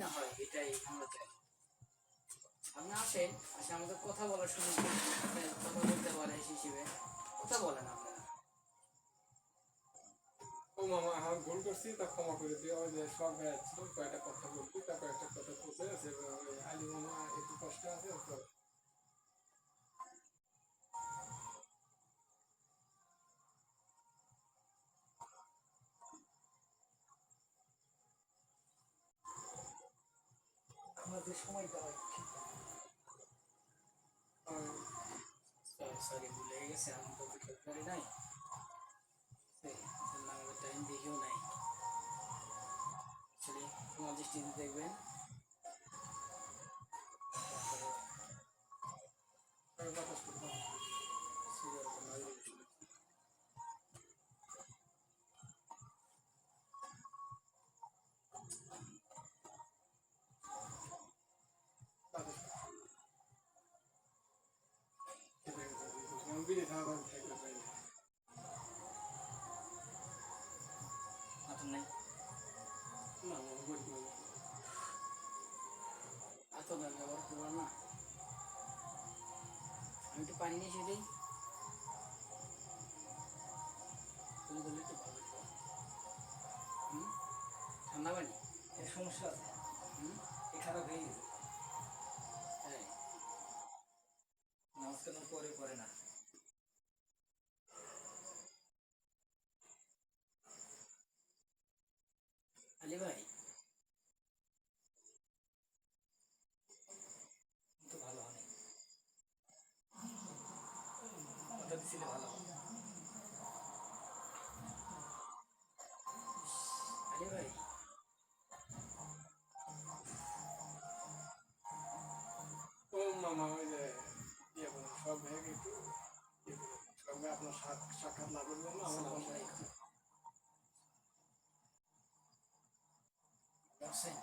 না হয় এটাই আমরা চাই। আপনি আসেন, আসে আমাদের কথা বলার সময় কথা বলতে পারে হিসেবে। কথা বলেন আপনারা। ও মামা ভুল করছি, তা ক্ষমা করে দিও। ওই যে সব কয়েকটা কথা বলছি তারপর একটা কথা বলতে আছে আলী মামা একটু কষ্ট আছে, তো সময়টা হয় ঠিক সরি ভুলে গেছে আমি তো বিকেল করি নাই। আমাদের টাইম দেখেও নাই। তোমার দৃষ্টিতে দেখবেন ভালো। ঠান্ডা পানি? এর সমস্যা আছে। হুম? এ খারাপ হয়ে গেছে তাই নামাজ কেন পরে পরে না আলি ভাই তো ভালো হয়নি ওটা দিছিলে ভালো। আলি ভাই। ও মামা ওই যে ইয়ে সব ভাইকে একটু ভাই আপনার সাক্ষাৎ সাক্ষাৎ লাভের জন্য আমার আসসালামু বাসায় ভালো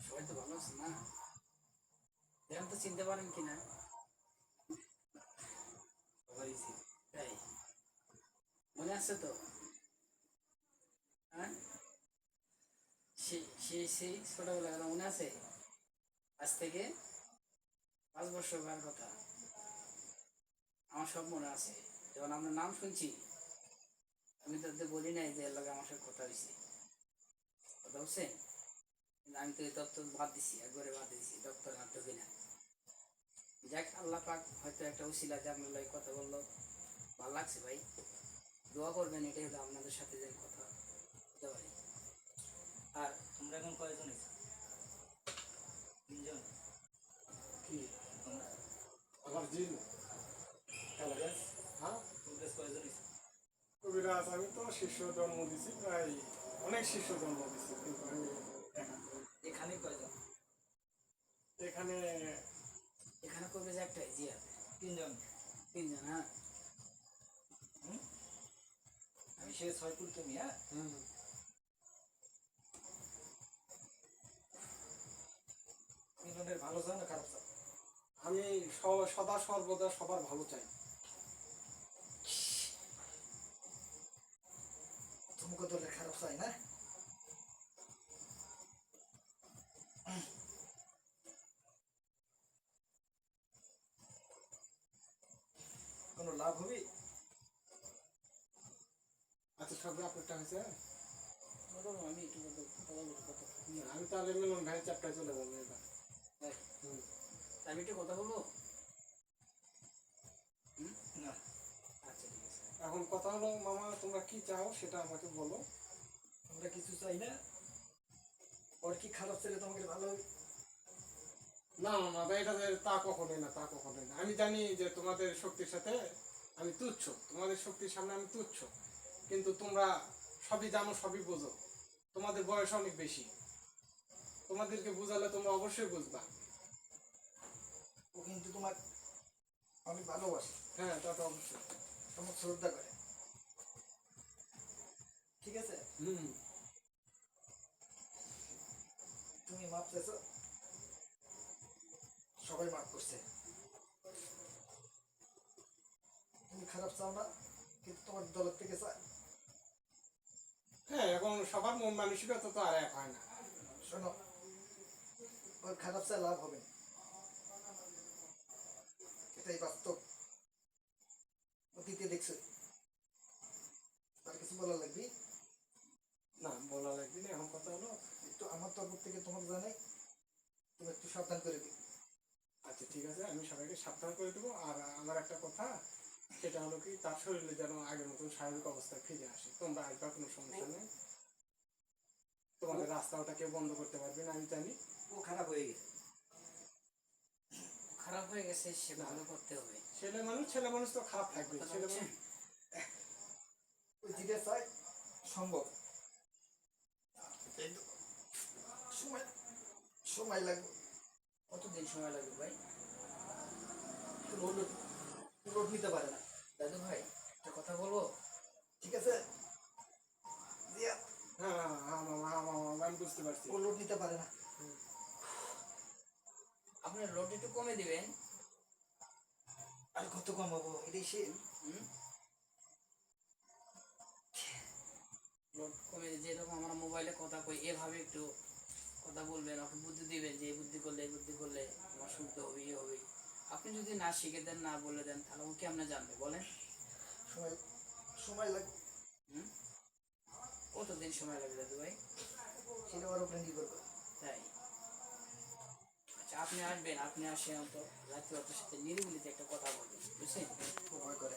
সবাই তো ভালো আছে না? দেখেন তো চিনতে পারেন কিনা সবাই চিনি। তাই মনে আছে তো? হ্যাঁ? কথা মনে আছে? আজ থেকে পাঁচ বছর হওয়ার কথা। আমার সব মনে আছে। যখন আমরা নাম শুনছি, আমি তাদের বলি নাই যে এর লগে আমার সাথে কথা হয়েছে কথা হচ্ছে আমি তো এই দপ্তর বাদ দিছি, একবারে বাদ দিছি দপ্তর আর ঢুকি না। যাক, আল্লাহ পাক হয়তো একটা উসিলা যে আপনার কথা বলল। ভালো লাগছে ভাই। দোয়া করবেন এটাই হলো আপনাদের সাথে যে কথা হতে পারি। আর তোমরা এখন কয়জন এসো তিনজন? কি? তোমরা? আমার জিন। কবিরাজ হ্যাঁ? কবিরাজ কয়জন এসো কবিরাজ আমি তো শিষ্য জন্ম দিছি প্রায় অনেক শিষ্য জন্ম দিছি কিন্তু আমি। এখানে কয়জন? এখানে এখানে করবে যে একটাই জিয়া। তিনজন? তিনজন হ্যাঁ হুম? আমি সে ছয়পুর তুমি হ্যাঁ ভালো চাও না খারাপ চাও আমি সদা সর্বদা সবার ভালো চাই। তুমি কত খারাপ চাই না? কোনো লাভ হবে? আচ্ছা আপনারটা হয়েছে? আমি একটু আমি তাহলে চলে যাব এবার। আমি একটু কথা বলব? না। আচ্ছা ঠিক আছে। এখন কথা হলো মামা তোমরা কি চাও সেটা আমাকে বলো। আমরা কিছু চাই না। ওর কি খারাপ ছেলে তোমাকে ভালো না এটা তা কখনোই না তা কখনোই না। আমি জানি যে তোমাদের শক্তির সাথে আমি তুচ্ছ তোমাদের শক্তির সামনে আমি তুচ্ছ। কিন্তু তোমরা সবই জানো সবই বোঝো। তোমাদের বয়স অনেক বেশি। তোমাদেরকে বুঝালে তোমরা অবশ্যই বুঝবা। ও কিন্তু তোমার অনেক ভালোবাসে। হ্যাঁ তা তো অবশ্যই। তোমার শ্রদ্ধা করে। ঠিক আছে? হুম। তুমি মাপ চাইছো সবাই মাপ করছে। তুমি খারাপ চাও না কিন্তু তোমার দলের থেকে চায়। হ্যাঁ এখন সবার মন মানসিকতা তো আর এক হয় না। শোনো ওর খারাপ চাই লাভ হবে এটাই বাস্তব। অতীতে দেখছ। তার কিছু বলা লাগবে? না বলা লাগবে না এখন কথা হলো। একটু আমার তরফ থেকে তোমাকে জানাই তুমি একটু সাবধান করে দিও। আচ্ছা ঠিক আছে আমি সবাইকে সাবধান করে দেবো। আর আমার একটা কথা সেটা হলো কি তার শরীরে যেন আগের মতন স্বাভাবিক অবস্থায় ফিরে আসে। তোমরা আসবা কোনো সমস্যা নেই। তোমাদের রাস্তাটা কেউ বন্ধ করতে পারবে না আমি জানি। ও খারাপ হয়ে গেছে। খারাপ হয়ে গেছে সে ভালো করতে হবে। ছেলে মানুষ ছেলে মানুষ তো খারাপ থাকবে। ছেলে মানুষ ওই যেটা চাই সম্ভব। সময় সময় লাগবে। কতদিন সময় লাগবে ভাই? লোড নিতে পারে না। দাদু ভাই একটা কথা বলব? ঠিক আছে? হ্যাঁ হ্যাঁ হ্যাঁ আমি বুঝতে পারছি। ও লোড নিতে পারে না। আপনি লোড একটু কমে দিবেন। আর কত কমাবো এটাই সে লোড কমে যেরকম আমরা মোবাইলে কথা কই এভাবে একটু কথা বলবেন আপনি বুদ্ধি দিবেন যে বুদ্ধি করলে বুদ্ধি করলে আমার শুনতে হবে ইয়ে হবে। আপনি যদি না শিখে দেন না বলে দেন তাহলে ও কেমনে জানবে বলেন। সময় সময় লাগবে। কতদিন সময় লাগবে দাদু ভাই? সেটা ওর উপরে নির্ভর করে। তাই? আচ্ছা আপনি আসবেন আপনি আসেন তো রাত্রি আপনার সাথে নিরিবিলিতে একটা কথা বলবেন বুঝছেন? করে।